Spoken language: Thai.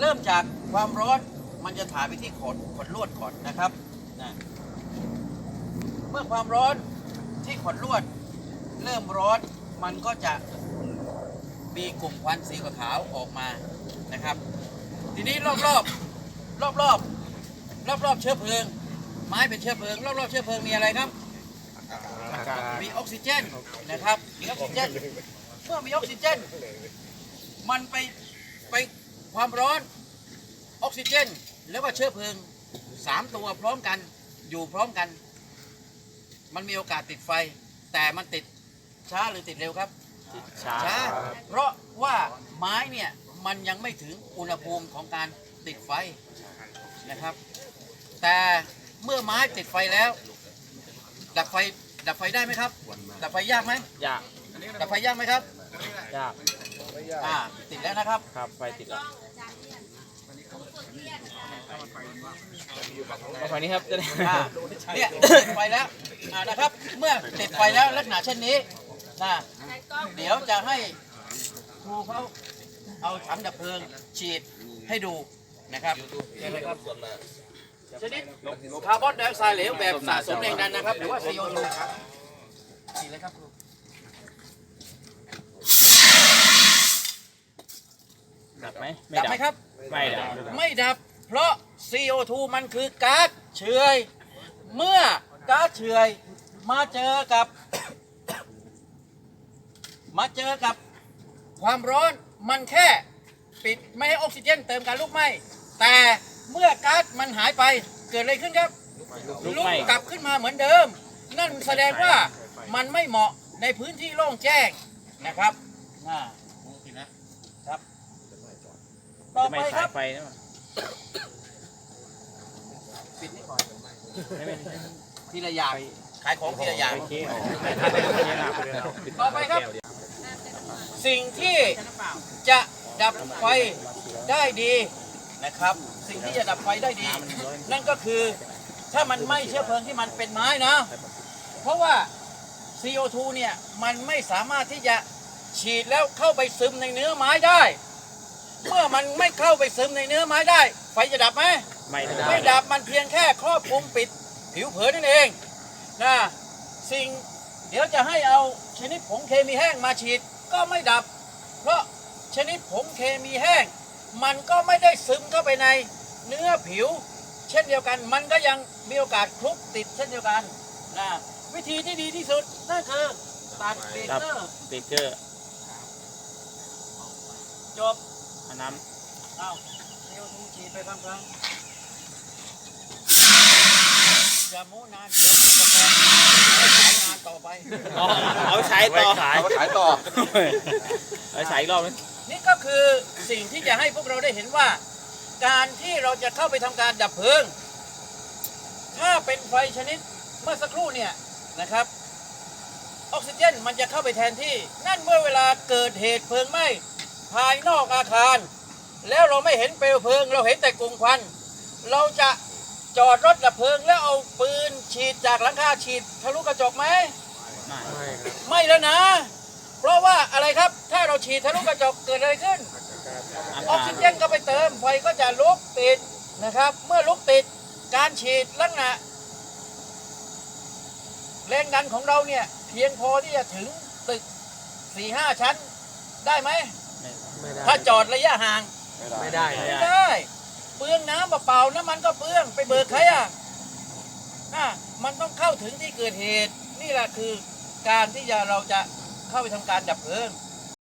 เริ่มจากความร้อนมันจะถ่ายไปที่ขดขดลวดก่อนนะครับนะเมื่อความร้อนที่ขดลวด เริ่มร้อนมันก็จะมีกลุ่มควันสีขาวๆออกมานะครับ ทีนี้รอบรอบรอบรอบรอบรอบๆเชื้อเพลิง ไม้เป็นเชื้อเพลิง รอบรอบๆเชื้อเพลิงมีอะไรครับ มีออกซิเจนนะครับมีออกซิเจนเมื่อมีออกซิเจน มันไปไป ความร้อนออกซิเจน แล้วก็เชื้อเพลิงสามตัวพร้อมกันอยู่พร้อมกัน มันมีโอกาสติดไฟ แต่มันติดช้าหรือติดเร็วครับช้าเพราะว่าไม้เนี่ยมันยังไม่ถึงอุณหภูมิของการติดไฟนะครับ แต่เมื่อไม้ติดไฟแล้ว ดับไฟดับไฟได้ไหมครับ ดับไฟยากไหมยากดับไฟยากไหมครับยาก อ่าติดแล้วนะครับ ครับไฟติดแล้วเอาฝั่งนี้ครับจะได้อ่าเนี่ยติดไฟแล้วอ่านะครับ เมื่อติดไฟแล้วลักษณะเช่นนี้นะเดี๋ยวจะให้ครูเขาเอาถังดับเพลิงฉีดให้ดูนะครับเชิญเลยครับชนิดคาร์บอนไดออกไซด์เหลวแบบสะสมแรงดันนะครับ หรือว่า CO2 ฉีดเลยครับครู ดับ ไหมดับไหมครับ ไม่ดับไม่ดับ เพราะ CO2 มันคือก๊าซเฉอยเมื่อก๊าซเฉอยมาเจอกับ มาเจอกับความร้อนมันแค่ปิดไม่ให้ออกซิเจนเติมการลุกไหม้แต่เมื่อก๊าซมันหายไปเกิดอะไรขึ้นครับลุกลุกไหม้กลับขึ้นมาเหมือนเดิม นั่นแสดงว่ามันไม่เหมาะในพื้นที่โล่งแจ้งนะครับอ่าครับ ต่อจะไปไม่คสารัยบ ไฟนะปิดนี่ก่อนไม่เป็นทีละอย่างขายของทีละอย่าง โอเคเอาต่อไปครับ สิ่งที่จะดับไฟได้ดีนะครับ สิ่งที่จะดับไฟได้ดี นั่นก็คือถ้ามันไหม้เชื้อเพลิงที่มันเป็นไม้นะ เพราะว่า CO2 เนี่ยมันไม่สามารถที่จะฉีดแล้วเข้าไปซึมในเนื้อไม้ได้ เมื่อมันไม่เข้าไปซึมในเนื้อไม้ได้ ไฟจะดับไหมไม่ได้ไม่ดับมันเพียงแค่ครอบคลุมปิดผิวเผินนั่นเองนะสิ่งเดี๋ยวจะให้เอาชนิดผงเคมีแห้งมาฉีดก็ไม่ดับ เพราะชนิดผงเคมีแห้ง มันก็ไม่ได้ซึมเข้าไปในเนื้อผิว เช่นเดียวกันมันก็ยังมีโอกาสคลุกติดเช่นเดียวกันนะวิธีที่ดีที่สุดนั่นคือตัดเบรกครับเกอร์สติ๊กเกอร์จบ อันน้เอาเซียวทูฉีดไปครั้งครั้งอย่าโม้นานเดี๋ยวมันจะแพงให้ขายงานต่อไปำอ๋อเอาไปใช้ต่อเอาไปขายต่อ เอาไปใช้อีกรอบนึงนี่ก็คือสิ่งที่จะให้พวกเราได้เห็นว่า การที่เราจะเข้าไปทำการดับเพลิง ถ้าเป็นไฟชนิดเมื่อสักครู่เนี่ยนะครับ ออกซิเจนมันจะเข้าไปแทนที่ นั่นเมื่อเวลาเกิดเหตุเพลิงไหม้ ภายนอกอาคาร แล้วเราไม่เห็นเปลวเพลิง เราเห็นแต่กลุ่มควัน เราจะจอดรถดับเพลิงแล้วเอาปืนฉีดจากหลังคาฉีดทะลุกระจกไหมไม่ไม่แล้วนะ เพราะว่าอะไรครับถ้าเราฉีดทะลุกระจกเกิดอะไรขึ้นอาออกกาศซิเจนก็ไปเติมไฟก็จะลุกติดนะครับ เมื่อลุกติดการฉีดลักษณะแรงดันของเราเนี่ย เพียงพอที่จะถึงตึกสี่ห้าชั้นได้ไหม ถ้าจอดระยะห่างไม่ได้ ไม่ไม่ได้ได้เปลืองน้ำเปล่าๆน้ำมันก็เปลืองไปเบิกใครอะอะมันต้องเข้าถึงที่เกิดเหตุ นี่แหละคือการที่จะเราจะเข้าไปทำการดับเพลิง